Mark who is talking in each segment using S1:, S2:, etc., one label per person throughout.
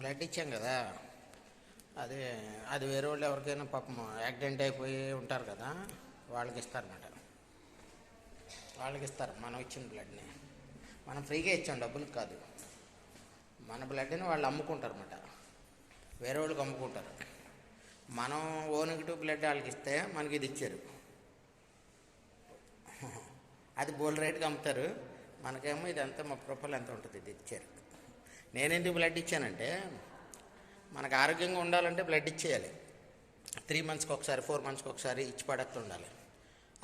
S1: Blood ఇచ్చాం కదా. అది అది వేరే వాళ్ళు ఎవరికైనా పాపం యాక్సిడెంట్ అయిపోయి ఉంటారు కదా వాళ్ళకి ఇస్తారన్నమాట వాళ్ళకి ఇస్తారు మనం ఇచ్చిన బ్లడ్ని. మనం ఫ్రీగా ఇచ్చాం డబ్బులకు కాదు. మన బ్లడ్ని వాళ్ళు అమ్ముకుంటారు అన్నమాట వేరే వాళ్ళకి అమ్ముకుంటారు. మనం ఓ నెగిటివ్ బ్లడ్ వాళ్ళకి ఇస్తే మనకి ఇది ఇచ్చారు. అది బోల్ రేట్కి అమ్ముతారు. మనకేమో ఇది అంతా ముప్పై రూపాయలు ఎంత ఉంటుంది ఇది ఇచ్చారు. నేను ఎందుకు బ్లడ్ ఇచ్చానంటే మనకు ఆరోగ్యంగా ఉండాలంటే బ్లడ్ ఇచ్చేయాలి. త్రీ మంత్స్కి ఒకసారి ఫోర్ మంత్స్కి ఒకసారి ఇచ్చి ఉండాలి.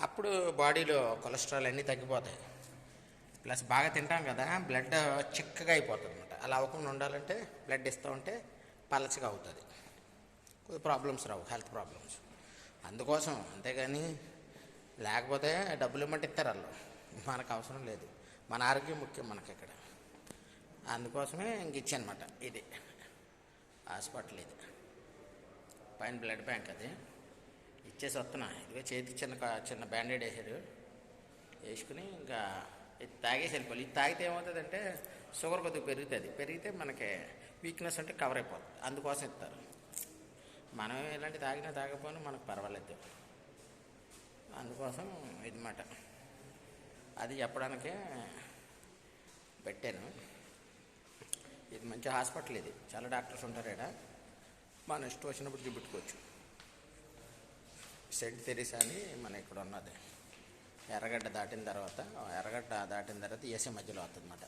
S1: అప్పుడు బాడీలో కొలెస్ట్రాల్ అన్నీ తగ్గిపోతాయి. ప్లస్ బాగా తింటాం కదా బ్లడ్ చిక్కగా అయిపోతుంది అనమాట అలా అవ్వకుండా ఉండాలంటే బ్లడ్ ఇస్తూ ఉంటే పలచగా అవుతుంది. కొద్ది ప్రాబ్లమ్స్ రావు హెల్త్ ప్రాబ్లమ్స్ అందుకోసం అంతేగాని లేకపోతే డబ్బులు ఇమ్మంటే ఇస్తారు వాళ్ళు. మనకు అవసరం లేదు. మన ఆరోగ్యం ముఖ్యం మనకి ఇక్కడ. అందుకోసమే ఇంక ఇచ్చానమాట. ఇది. హాస్పిటల్ ఇది పైన బ్లడ్ బ్యాంక్ అది. ఇచ్చేసి వస్తున్నా. ఇదిగో చేతి చిన్న చిన్న బ్యాండేడ్ వేసాడు. వేసుకుని ఇంకా ఇది తాగేసి వెళ్ళిపోవాలి. ఇది తాగితే ఏమవుతుందంటే షుగర్ కొద్దిగా పెరుగుతుంది. పెరిగితే మనకి వీక్నెస్ అంటే కవర్ అయిపోతుంది. అందుకోసం ఇస్తారు. మనం ఇలాంటి తాగినా తాగకపోయినా మనకు పర్వాలేదు. అందుకోసం ఇది మాట అది చెప్పడానికే పెట్టాను. మంచి హాస్పిటల్ ఇది. చాలా డాక్టర్స్ ఉంటారు ఇక్కడ మన ఇష్టం వచ్చినప్పుడు చూపెట్టుకోవచ్చు. సెంట్ తెరీసా అని మన ఇక్కడ ఉన్నది. ఎర్రగడ్డ దాటిన తర్వాత ఎర్రగడ్డ దాటిన తర్వాత ఏసీ మధ్యలో వస్తుందన్నమాట.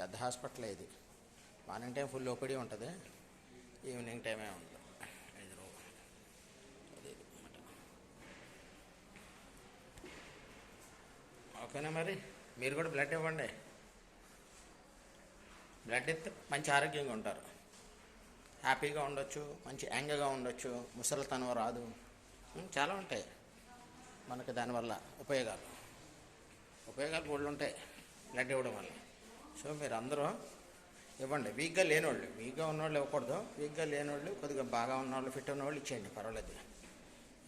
S1: పెద్ద హాస్పిటల్ ఇది. మార్నింగ్ టైం ఫుల్ ఒకటి ఉంటుంది. ఈవినింగ్ టైమే ఉంటుంది ఐదు ఓకేనా మరి? మీరు కూడా బ్లడ్ ఇవ్వండి. బ్లడ్ ఇస్తే మంచి ఆరోగ్యంగా ఉంటారు. హ్యాపీగా ఉండొచ్చు మంచి యాంగ్గా ఉండొచ్చు ముసలితనం రాదు. చాలా ఉంటాయి మనకు దానివల్ల ఉపయోగాలు. ఉపయోగాలు కూడా ఉంటాయి బ్లడ్ ఇవ్వడం వల్ల. సో మీరు అందరూ ఇవ్వండి. వీక్గా లేనివాళ్ళు వీక్గా ఉన్నవాళ్ళు ఇవ్వకూడదు. వీక్గా లేనివాళ్ళు కొద్దిగా బాగా ఉన్నవాళ్ళు ఫిట్ ఉన్నవాళ్ళు ఇచ్చేయండి పర్వాలేదు.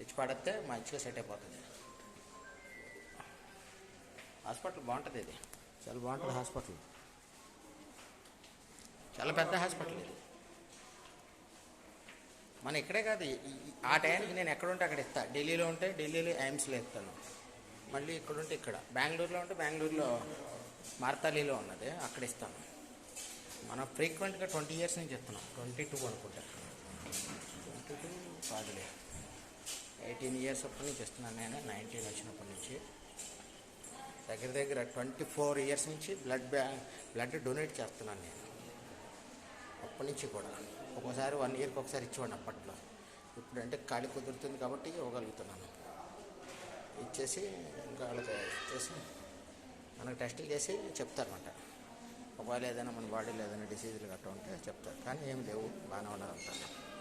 S1: ఇచ్చి పడితే మంచిగా సెట్ అయిపోతుంది. హాస్పిటల్ బాగుంటుంది ఇది. చాలా బాగుంటుంది హాస్పిటల్ చాలా పెద్ద హాస్పిటల్ ఇది. మన ఇక్కడే కాదు ఆ టైంకి నేను ఎక్కడ ఉంటే అక్కడ ఇస్తాను ఢిల్లీలో ఉంటే ఢిల్లీలో ఎయిమ్స్లో ఇస్తాను. మళ్ళీ ఇక్కడ ఉంటే ఇక్కడ. బెంగళూరులో ఉంటే బెంగళూరులో మార్తాలీలో ఉన్నది అక్కడ ఇస్తాను. మనం ఫ్రీక్వెంట్గా ట్వంటీ ఇయర్స్ నుంచి ఇస్తున్నాం. ట్వంటీ టూ అనుకుంటా. ట్వంటీ టూ కాదులే. ఎయిటీన్ ఇయర్స్ అప్పటి నుంచి ఇస్తున్నాను నేను నైన్టీన్ వచ్చినప్పటి నుంచి. దగ్గర దగ్గర ట్వంటీ ఫోర్ ఇయర్స్ నుంచి బ్లడ్ బ్యా బ్లడ్ డొనేట్ చేస్తున్నాను నేను. అప్పటి నుంచి కూడా. ఒక్కోసారి వన్ ఇయర్కి ఒకసారి ఇచ్చేవాడిని అప్పట్లో. ఇప్పుడు అంటే ఖాళీ కుదురుతుంది కాబట్టి ఇవ్వగలుగుతున్నాను. ఇచ్చేసి ఇంకా వాళ్ళకి ఇచ్చేసి మనకు టెస్టులు చేసి చెప్తారన్నమాట. ఒకవేళ ఏదైనా మన బాడీలో ఏదైనా డిసీజులు గట్టా ఉంటే చెప్తారు. కానీ ఏమి లేవు బాగానే ఉన్నారు అంటారు.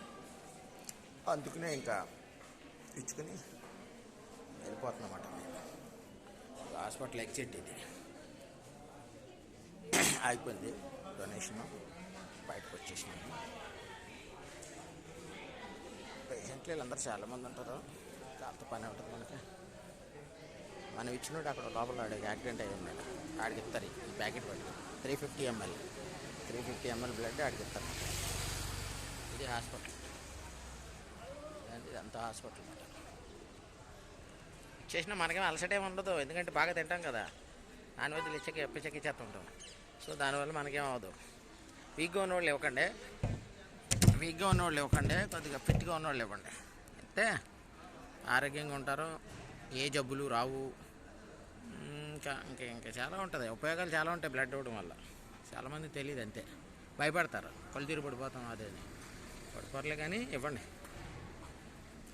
S1: అందుకనే ఇంకా ఇచ్చుకుని వెళ్ళిపోతున్నమాట హాస్పిటల్ ఎగ్జిట్ ఇది. అయిపోయింది డొనేషన్. బయటకు వచ్చేసినాను పేషెంట్లు వీళ్ళందరూ చాలామంది ఉంటారు కాస్త పని ఉంటుంది మనకి. మనం ఇచ్చినోడు అక్కడ లోపల ఆడే యాక్సిడెంట్ అయ్యి ఉన్నాడు. ఆడికి ఇస్తారు ఈ ప్యాకెట్ పట్టి three fifty ML. Three fifty ML blood ఆడికి ఇస్తారు. ఇది హాస్పిటల్. ఇదంతా ఇదంతా హాస్పిటల్ అనమాట చేసినా మనకేం అలసట ఏమి ఉండదు. ఎందుకంటే బాగా తింటాం కదా. నాన్ వెజ్లు ఇచ్చకి ఎప్పిచ్చకి ఇచ్చేస్తుంటాం సో దానివల్ల మనకేం అవ్వదు. వీక్గా ఉన్నవాళ్ళు ఇవ్వకండి వీక్గా ఉన్నవాళ్ళు ఇవ్వకండి కొద్దిగా ఫిట్గా ఉన్నవాళ్ళు ఇవ్వండి అయితే ఆరోగ్యంగా ఉంటారు. ఏ జబ్బులు రావు. ఇంకా ఇంకా ఇంకా చాలా ఉంటుంది. ఉపయోగాలు చాలా ఉంటాయి బ్లడ్ ఇవ్వడం వల్ల. చాలామంది తెలియదు అంతే. భయపడతారు. కళ్ళు పడిపోతాం అదే అని. కానీ ఇవ్వండి.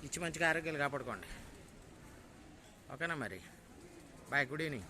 S1: ఇచ్చి మంచిగా ఆరోగ్యాలు కాపాడుకోండి. ఓకేనా మరి? Bye good evening.